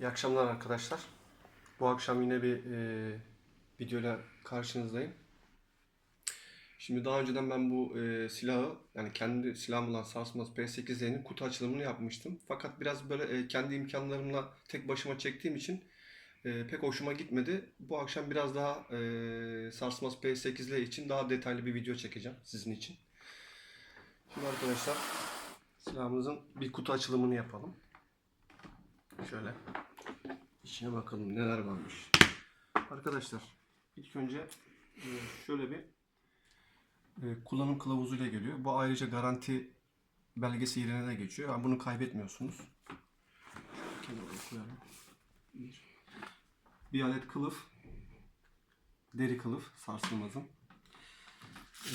İyi akşamlar arkadaşlar. Bu akşam yine bir e, videoyla karşınızdayım. Şimdi daha önceden ben bu e, silahı yani kendi silahım olan Sarsmaz P8'lerin kutu açılımını yapmıştım. Fakat biraz böyle e, kendi imkanlarımla tek başıma çektiğim için e, pek hoşuma gitmedi. Bu akşam biraz daha e, Sarsmaz P8'le için daha detaylı bir video çekeceğim sizin için. Şimdi arkadaşlar silahımızın bir kutu açılımını yapalım. Şöyle içine bakalım neler varmış. Arkadaşlar ilk önce e, şöyle bir e, kullanım kılavuzuyla geliyor. Bu ayrıca garanti belgesi yerine de geçiyor. Yani bunu kaybetmiyorsunuz. Bir adet kılıf. Deri kılıf sarsılmazın. E,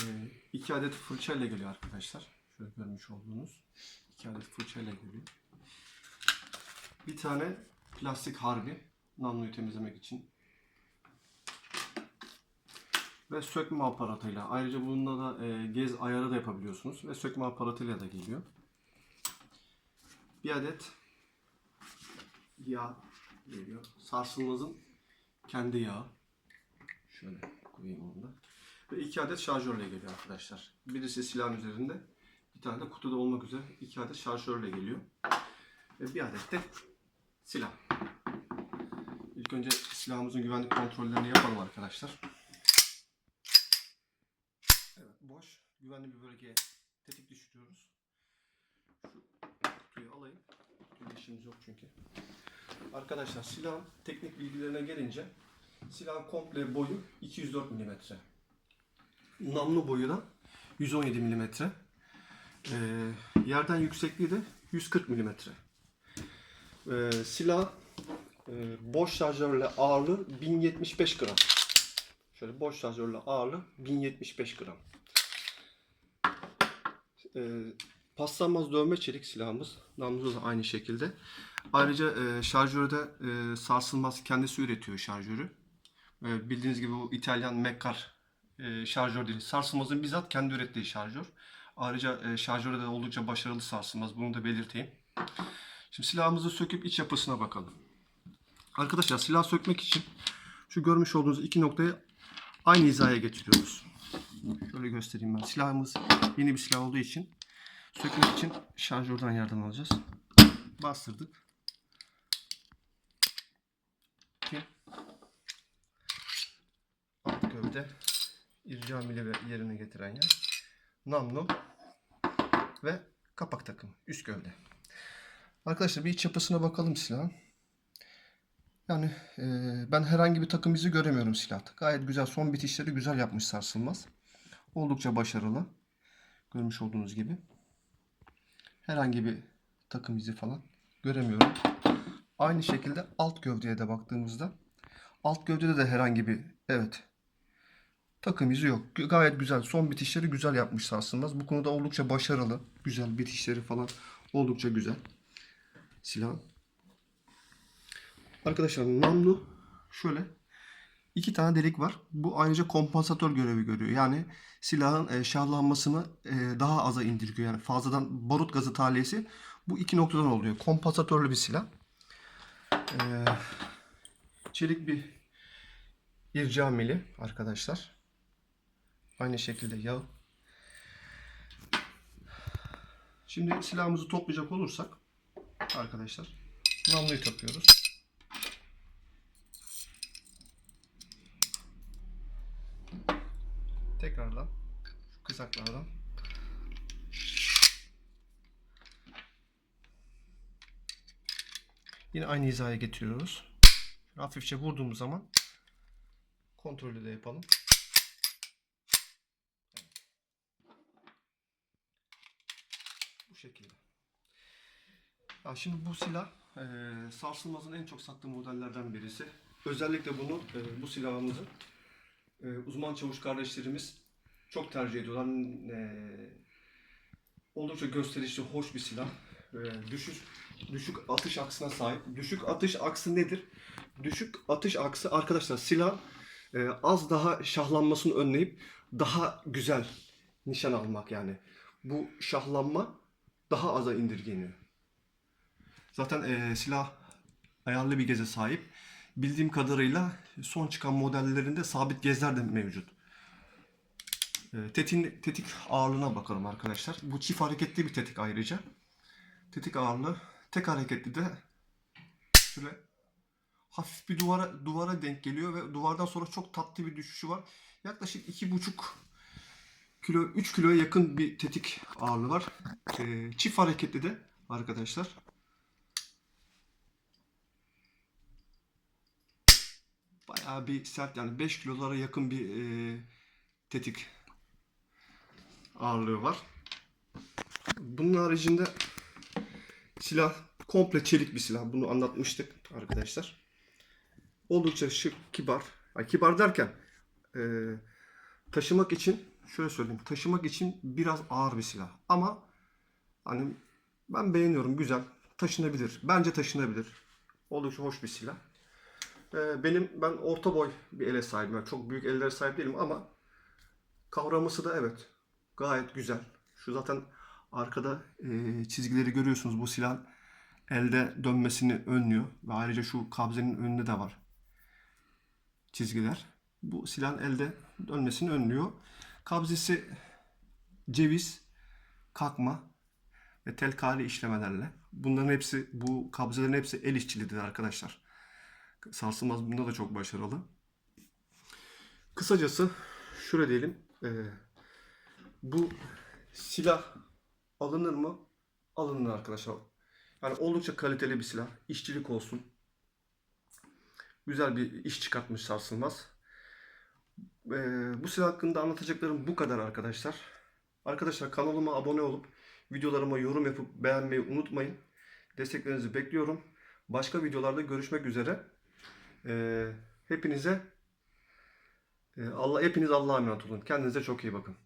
iki adet fırça ile geliyor arkadaşlar. Şöyle görmüş olduğunuz. iki adet fırça ile geliyor. Bir tane plastik harbi namluyu temizlemek için. Ve sökme aparatıyla. Ayrıca bununla da e, gez ayarı da yapabiliyorsunuz. Ve sökme aparatıyla da geliyor. Bir adet yağ geliyor. Sarsılmazın kendi yağı. Şöyle koyayım onu da. Ve iki adet şarjörle geliyor arkadaşlar. Birisi silahın üzerinde. Bir tane de kutuda olmak üzere iki adet şarjörle geliyor. Ve bir adet de silah. İlk önce silahımızın güvenlik kontrollerini yapalım arkadaşlar. Evet boş. Güvenli bir bölgeye tetik düşürüyoruz. Şu kutuyu alayım. Kutuyla işimiz yok çünkü. Arkadaşlar silahın teknik bilgilerine gelince silahın komple boyu 204 mm. Namlu boyu da 117 mm. Ee, yerden yüksekliği de 140 mm. Ee, silah boş şarjörle ağırlığı 1075 gram. Şöyle boş şarjörle ağırlığı 1075 gram. Ee, paslanmaz dövme çelik silahımız. Namluda da aynı şekilde. Ayrıca e, şarjörü de e, sarsılmaz kendisi üretiyor şarjörü. E, bildiğiniz gibi bu İtalyan Mekkar e, şarjör değil. Sarsılmazın bizzat kendi ürettiği şarjör. Ayrıca e, şarjörü de oldukça başarılı sarsılmaz. Bunu da belirteyim. Şimdi silahımızı söküp iç yapısına bakalım. Arkadaşlar silah sökmek için şu görmüş olduğunuz iki noktayı aynı hizaya getiriyoruz. Şöyle göstereyim ben. Silahımız yeni bir silah olduğu için sökmek için şarjörden yardım alacağız. Bastırdık. İki. Alt gövde ircamili ve yerine getiren yer. Namlu ve kapak takımı. Üst gövde. Arkadaşlar bir iç yapısına bakalım silahın. Yani e, ben herhangi bir takım izi göremiyorum silahta. Gayet güzel. Son bitişleri güzel yapmış sarsılmaz. Oldukça başarılı. Görmüş olduğunuz gibi. Herhangi bir takım izi falan göremiyorum. Aynı şekilde alt gövdeye de baktığımızda alt gövdede de herhangi bir evet takım izi yok. Gayet güzel. Son bitişleri güzel yapmış sarsılmaz. Bu konuda oldukça başarılı. Güzel bitişleri falan oldukça güzel silah. Arkadaşlar namlu şöyle iki tane delik var. Bu ayrıca kompansatör görevi görüyor. Yani silahın e, şahlanmasını e, daha aza indirgiyor. Yani fazladan barut gazı tahliyesi bu iki noktadan oluyor. Kompansatörlü bir silah. E, çelik bir ircameli arkadaşlar. Aynı şekilde yağ. Şimdi silahımızı toplayacak olursak arkadaşlar. Namluyu takıyoruz. Tekrardan şu kızaklardan yine aynı hizaya getiriyoruz. Hafifçe vurduğumuz zaman kontrolü de yapalım. Bu şekilde. Ya şimdi bu silah e, sarsılmazın en çok sattığı modellerden birisi. Özellikle bunu e, bu silahımızı e, uzman çavuş kardeşlerimiz çok tercih ediyorlar. E, oldukça gösterişli, hoş bir silah. E, düşük düşük atış aksına sahip. Düşük atış aksı nedir? Düşük atış aksı arkadaşlar silah e, az daha şahlanmasını önleyip daha güzel nişan almak yani. Bu şahlanma daha aza indirgeniyor. Zaten e, silah ayarlı bir geze sahip. Bildiğim kadarıyla son çıkan modellerinde sabit gezler de mevcut. E, Tetin, tetik ağırlığına bakalım arkadaşlar. Bu çift hareketli bir tetik ayrıca. Tetik ağırlığı tek hareketli de şöyle hafif bir duvara duvara denk geliyor ve duvardan sonra çok tatlı bir düşüşü var. Yaklaşık iki buçuk kilo 3 kiloya yakın bir tetik ağırlığı var. Ee, çift hareketli de arkadaşlar. Bayağı bir sert yani 5 kilolara yakın bir e, tetik ağırlığı var. Bunun haricinde silah komple çelik bir silah. Bunu anlatmıştık arkadaşlar. Oldukça şık, kibar. Ay, kibar derken e, taşımak için şöyle söyleyeyim. Taşımak için biraz ağır bir silah. Ama hani ben beğeniyorum. Güzel. Taşınabilir. Bence taşınabilir. Oldukça hoş bir silah. E, benim ben orta boy bir ele sahibim. Yani çok büyük ellere sahip değilim ama kavraması da evet gayet güzel. Şu zaten arkada e, çizgileri görüyorsunuz. Bu silah elde dönmesini önlüyor ve ayrıca şu kabzenin önünde de var çizgiler. Bu silahın elde dönmesini önlüyor. Kabzesi ceviz, kakma ve telkali işlemelerle. Bunların hepsi, bu kabzelerin hepsi el işçilidir arkadaşlar. Sarsılmaz bunda da çok başarılı. Kısacası şöyle diyelim. e, bu silah alınır mı? Alınır arkadaşlar. Yani oldukça kaliteli bir silah. İşçilik olsun. Güzel bir iş çıkartmış sarsılmaz. Ee, bu silah hakkında anlatacaklarım bu kadar arkadaşlar. Arkadaşlar kanalıma abone olup videolarıma yorum yapıp beğenmeyi unutmayın. Desteklerinizi bekliyorum. Başka videolarda görüşmek üzere. Ee, hepinize e, Allah hepiniz Allah'a emanet olun. Kendinize çok iyi bakın.